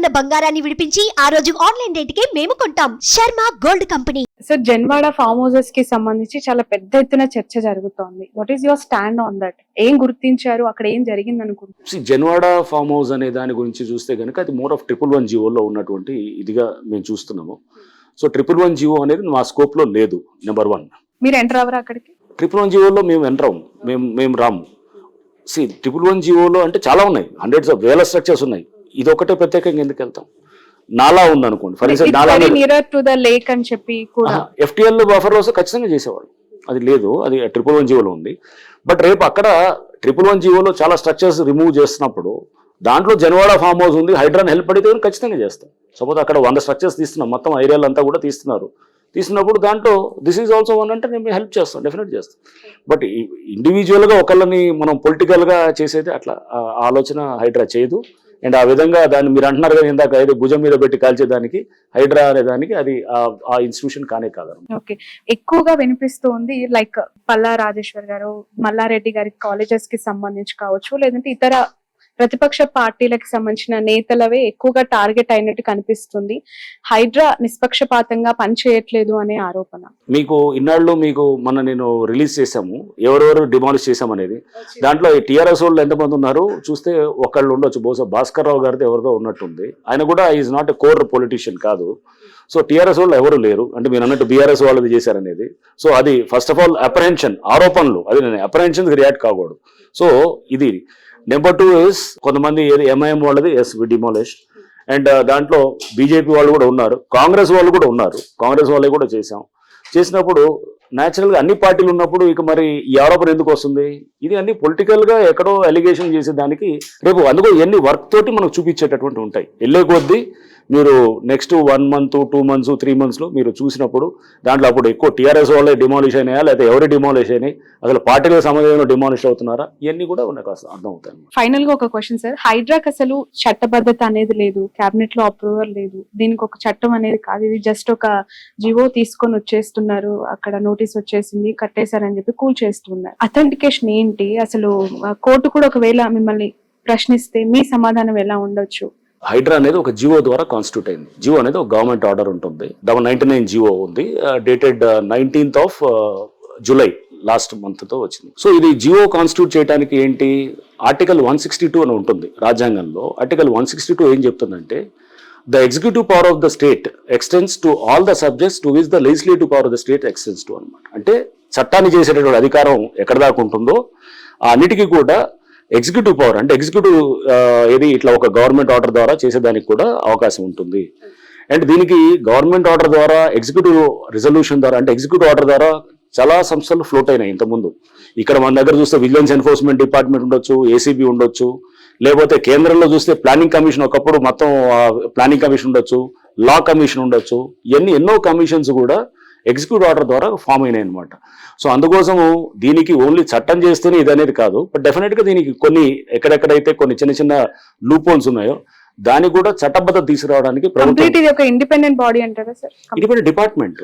ఉన్న బంగారాన్ని విడిపించి ఆ రోజు ఆన్లైన్ రేటుకే మేము కొంటాం. Sharma gold company. So Janwada farm హౌసెస్కి సంబంధించి చాలా పెద్ద ఎత్తున చర్చ జరుగుతోంది. What is your stand on that ఏం గుర్తించారు? అక్కడ ఏం జరిగింది అనుకుంటున్నారు జన్వాడ ఫామ్ హౌస్ అనే దాని గురించి చూస్తే కనుక అది మోర్ ఆఫ్ ట్రిపుల్ వన్ జియోలో ఉన్నటువంటి ఇదిగా మేము చూస్తున్నాము. సో ట్రిపుల్ వన్ జియో అనేది మా స్కోప్లో లేదు నెంబర్ వన్ మీరు ఎంటర్ అవ్వరా అక్కడికి? ట్రిపుల్ వన్ జియోలో మేము ఎంటర్ అవ్వము మేము మేము రాము. సి ట్రిపుల్ వన్ జియోలో అంటే చాలా ఉన్నాయి. హండ్రెడ్స్ ఆఫ్ వేల స్ట్రక్చర్స్ ఉన్నాయి. ఇది ఒకటే ప్రత్యేకంగా ఎందుకు వెళ్తాం? నాలా ఉంది అనుకోండి ఫర్ ఎగ్జాంపుల్ లేక్ అని చెప్పి ఎఫ్టిఎల్ బఫర్ హౌస్ ఖచ్చితంగా చేసేవాడు అది లేదు అది ట్రిపుల్ వన్ జీవోలో ఉంది. బట్ రేపు అక్కడ ట్రిపుల్ వన్ జీవోలో చాలా స్ట్రక్చర్స్ రిమూవ్ చేస్తున్నప్పుడు దాంట్లో జనవాడ ఫామ్ హౌస్ ఉంది హైడ్రాన్ హెల్ప్ కూడా ఖచ్చితంగా చేస్తాం. సపోజ్ అక్కడ వంద స్ట్రక్చర్స్ తీస్తున్నాం మొత్తం ఏరియాలు అంతా కూడా తీస్తున్నారు. తీసినప్పుడు దాంట్లో దిస్ ఈజ్ ఆల్సో వన్ అంటే నేను హెల్ప్ చేస్తాం డెఫినెట్ చేస్తాం. బట్ ఇండివిజువల్గా ఒకళ్ళని మనం పొలిటికల్గా చేసేది అట్లా ఆలోచన హైడ్రా చేయదు. అండ్ ఆ విధంగా దాన్ని మీరు అంటున్నారు కదా ఇందాక ఏదో భుజం మీద పెట్టి కాల్చేదానికి హైడ్రా అనే దానికి అది ఆ- ఇన్స్టిట్యూషన్ కానే కాదు ఓకే. ఎక్కువగా వినిపిస్తుంది లైక్ పల్లా రాజేశ్వర్ గారు మల్లారెడ్డి గారి కాలేజెస్కి సంబంధించి కావచ్చు లేదంటే ఇతర ప్రతిపక్ష పార్టీలకు సంబంధించిన నేతలవే ఎక్కువగా టార్గెట్ అయినట్టు కనిపిస్తుంది. హైడ్రా నిష్పక్షపాతంగా పనిచేయట్లేదు అనే ఆరోపణ. మీకు ఇన్నాళ్ళు మీకు మొన్న నేను రిలీజ్ చేశాము. ఎవరెవరు డిమాలిష్ చేశాం అనేది దాంట్లో టీఆర్ఎస్ వాళ్ళు ఎంతమంది ఉన్నారు? చూస్తే ఒకళ్ళు ఉండొచ్చు. బహుశా భాస్కర్ రావు గారితో ఎవరిదో ఉన్నట్టుంది. ఆయన కూడా is not a core politician కాదు. సో టీఆర్ఎస్ వాళ్ళు ఎవరు లేరు. అంటే మీరు అన్నట్టు బీఆర్ఎస్ వాళ్ళది చేశారనేది. సో అది ఫస్ట్ ఆఫ్ ఆల్ అప్రహెన్షన్ ఆరోపణలు. అది నేను అప్రహెన్షన్ రియాక్ట్ కాకూడదు. సో ఇది నెంబర్ టూ ఇస్ కొంతమంది ఏది ఎంఐఎం వాళ్ళది ఎస్ వి డిమాలిష్ అండ్ దాంట్లో బీజేపీ వాళ్ళు కూడా ఉన్నారు. కాంగ్రెస్ వాళ్ళు కూడా ఉన్నారు. కాంగ్రెస్ వాళ్ళే కూడా చేశాం. చేసినప్పుడు న్యాచురల్గా అన్ని పార్టీలు ఉన్నప్పుడు ఇక మరి ఈ ఆరోపణ ఎందుకు వస్తుంది? ఇది అన్ని పొలిటికల్గా ఎక్కడో అలిగేషన్ చేసేదానికి రేపు అందుకో ఎన్ని వర్క్ తోటి మనకు చూపించేటటువంటి ఉంటాయి. వెళ్ళే కొద్దీ మీరు next one month two months three మంత్స్లో మీరు చూసినప్పుడు దాంట్లో అప్పుడు ఎక్కువ టీఆర్ఎస్ వాళ్ళే డిమాలిష్ అయినాయా? లేకపోతే ఎవరు డిమాలిష్ అయినాయి? అసలు పార్టీలకు సంబంధించిన డిమాలిష్ అవుతున్నారా? ఇవన్నీ కూడా నాకు అసలు అర్థం అవుతాయి ఫైనల్గా ఒక క్వశ్చన్ సార్ హైడ్రాక్ అసలు చట్టబద్ధత అనేది లేదు. కేబినెట్లో అప్రూవల్ లేదు. దీనికి ఒక చట్టం అనేది కాదు. ఇది జస్ట్ ఒక జివో తీసుకొని వచ్చేస్తున్నారు. అక్కడ నోటీస్ వచ్చేసింది కట్టేశారని చెప్పి కూల్ చేస్తున్నారు. అథెంటికేషన్ ఏంటి? అసలు కోర్టు కూడా ఒకవేళ మిమ్మల్ని ప్రశ్నిస్తే మీ సమాధానం ఎలా ఉండొచ్చు? హైడ్రా అనేది ఒక జియో ద్వారా కాన్స్టిట్యూట్ అయింది. జియో అనేది ఒక గవర్నమెంట్ ఆర్డర్ ఉంటుంది. Double ninety nine G O ఉంది. Dated nineteenth of July last మంత్తో వచ్చింది. సో ఇది జియో కాన్స్టిట్యూట్ చేయడానికి ఏంటి? ఆర్టికల్ వన్ సిక్స్టీ టూ అని ఉంటుంది రాజ్యాంగంలో. ఆర్టికల్ వన్ సిక్స్టీ టూ ఏం చెప్తుందంటే the executive power of the state extends to all the subjects to which the legislative power of the state extends to అనమాట. అంటే చట్టాన్ని చేసేటటువంటి అధికారం ఎక్కడ దాకా ఉంటుందో అన్నిటికీ కూడా ఎగ్జిక్యూటివ్ పవర్ అంటే ఎగ్జిక్యూటివ్ ఏది ఇట్లా ఒక గవర్నమెంట్ ఆర్డర్ ద్వారా చేసేదానికి కూడా అవకాశం ఉంటుంది. అండ్ దీనికి గవర్నమెంట్ ఆర్డర్ ద్వారా ఎగ్జిక్యూటివ్ రిజల్యూషన్ ద్వారా అంటే ఎగ్జిక్యూటివ్ ఆర్డర్ ద్వారా చాలా సంస్థలు ఫ్లోట్ అయినాయి ఇంతకుముందు. ఇక్కడ మన దగ్గర చూస్తే విజిలెన్స్ ఎన్ఫోర్స్మెంట్ డిపార్ట్మెంట్ ఉండొచ్చు ఏసీబీ ఉండొచ్చు లేకపోతే కేంద్రంలో చూస్తే ప్లానింగ్ కమిషన్ ఒకప్పుడు మొత్తం ప్లానింగ్ కమిషన్ ఉండొచ్చు లా కమిషన్ ఉండొచ్చు ఇవన్నీ ఎన్నో కమిషన్స్ కూడా ఎగ్జిక్యూటివ్ ఆర్డర్ ద్వారా ఫామ్ అయినాయి అనమాట సో అందుకోసము దీనికి ఓన్లీ చట్టం చేస్తేనే ఇది అనేది కాదు. బట్ డెఫినెట్గా దీనికి కొన్ని ఎక్కడెక్కడైతే కొన్ని చిన్న చిన్న లూప్ హోల్స్ ఉన్నాయో దానికి కూడా చట్టబద్ధత తీసుకురావడానికి ఇండిపెండెంట్ బాడీ అంటారా sir? Independent department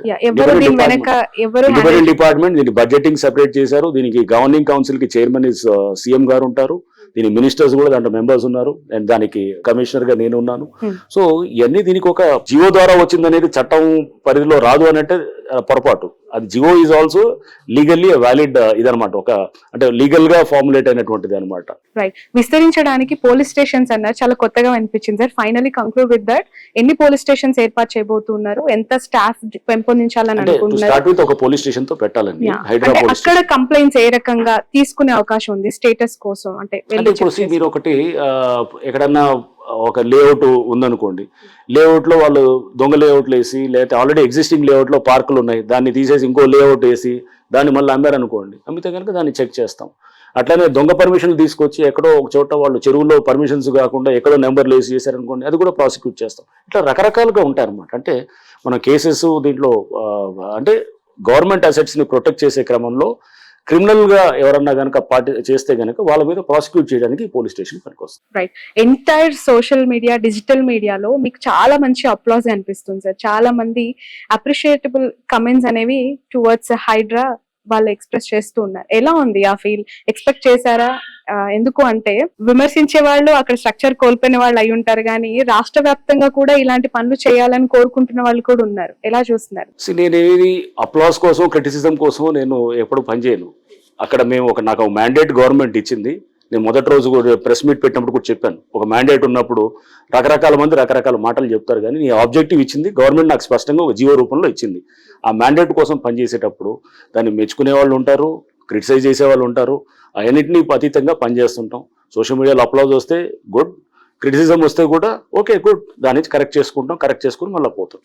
independent department దీనికి బడ్జెటింగ్ సెపరేట్ చేశారు. దీనికి గవర్నింగ్ కౌన్సిల్కి చైర్మన్ ఇస్ సీఎం గారు ఉంటారు. దీని మినిస్టర్స్ కూడా దాంట్లో మెంబర్స్ ఉన్నారు. అండ్ దానికి కమిషనర్గా నేను ఉన్నాను. Hmm. సో ఇవన్నీ దీనికి ఒక జియో ద్వారా వచ్చింది అనేది చట్టం పరిధిలో రాదు అని అంటే ఆ, పొరపాటు అది G O is also legally valid ఇదనమాట ఒక అంటే లీగల్గా ఫార్ములేట్ అయినటువంటిది అనమాట రైట్ విస్తరించడానికి పోలీస్ స్టేషన్స్ అన్నారు చాలా కొత్తగా అనిపించింది sir. Finally conclude with that ఎన్ని పోలీస్ స్టేషన్స్ ఏర్పాటు చేయబోతున్నారు? ఎంత స్టాఫ్ పెంపొందించాలని అనుకుంటున్నారు? స్టార్ట్ విత్ ఒక పోలీస్ స్టేషన్తో పెట్టాలండి. హైదరాబాద్ అక్కడ కంప్లైంట్స్ ఏ రకంగా తీసుకునే అవకాశం ఉంది? స్టేటస్ కోసం అంటే ఇప్పుడు మీరు ఒకటి ఎక్కడన్నా ఒక లేఅవుట్ ఉందనుకోండి. లేఅవుట్లో వాళ్ళు దొంగ లేఅవుట్లు వేసి లేకపోతే ఆల్రెడీ ఎగ్జిస్టింగ్ లేఅవుట్లో పార్కులు ఉన్నాయి. దాన్ని తీసేసి ఇంకో లేఅవుట్ వేసి దాన్ని మళ్ళీ అమ్మారనుకోండి అమ్మితే కనుక దాన్ని చెక్ చేస్తాం. అట్లనే దొంగ పర్మిషన్లు తీసుకొచ్చి ఎక్కడో ఒక చోట వాళ్ళు చెరువులో పర్మిషన్స్ కాకుండా ఎక్కడో నెంబర్లు వేసి చేశారనుకోండి అది కూడా ప్రాసిక్యూట్ చేస్తాం. ఇట్లా రకరకాలుగా ఉంటాయన్నమాట అంటే మన కేసెస్ దీంట్లో అంటే గవర్నమెంట్ అసెట్స్ని ప్రొటెక్ట్ చేసే క్రమంలో క్రిమినల్గా ఎవరన్నా కనుక పార్టీ చేస్తే కనుక వాళ్ళ మీద ప్రాసిక్యూట్ చేయడానికి పోలీస్ స్టేషన్ పనికొస్తుంది. ఎంటైర్ సోషల్ మీడియా డిజిటల్ మీడియాలో మీకు చాలా మంచి అప్లాజ్ అనిపిస్తుంది సార్. చాలా మంది అప్రిషియేటబుల్ కమెంట్స్ అనేవి టువర్డ్స్ హైడ్రా వాళ్ళు ఎక్స్ప్రెస్ చేస్తూ ఉన్నారు. ఎలా ఉంది ఆ ఫీల్ ఎక్స్పెక్ట్ చేశారా? ఎందుకు అంటే విమర్శించే వాళ్ళు అక్కడ స్ట్రక్చర్ కోల్పోయిన వాళ్ళు అయి ఉంటారు. కానీ రాష్ట్ర వ్యాప్తంగా కూడా ఇలాంటి పనులు చేయాలని కోరుకుంటున్న వాళ్ళు కూడా ఉన్నారు. ఎలా చూస్తున్నారు? నేనేది నేను అప్లాస్ కోసం క్రిటిసిజం కోసం నేను ఎప్పుడు పనిచేయను అక్కడ మేము ఒక నాకు మ్యాండేట్ గవర్నమెంట్ ఇచ్చింది. నేను మొదటి రోజు కూడా ప్రెస్ మీట్ పెట్టినప్పుడు కూడా చెప్పాను. ఒక మ్యాండేట్ ఉన్నప్పుడు రకరకాల మంది రకరకాల మాటలు చెప్తారు. కానీ నీ ఆబ్జెక్టివ్ ఇచ్చింది గవర్నమెంట్ నాకు స్పష్టంగా ఒక జీవో రూపంలో ఇచ్చింది. ఆ మ్యాండేట్ కోసం పనిచేసేటప్పుడు దాన్ని మెచ్చుకునే వాళ్ళు ఉంటారు. క్రిటిసైజ్ చేసే వాళ్ళు ఉంటారు. అవన్నింటినీ అతీతంగా పనిచేస్తుంటాం. సోషల్ మీడియాలో అప్లోజ్ వస్తే గుడ్. క్రిటిసిజం వస్తే కూడా ఓకే గుడ్. దాని నుంచి కరెక్ట్ చేసుకుంటాం కరెక్ట్ చేసుకుని మళ్ళీ పోతుంటాం.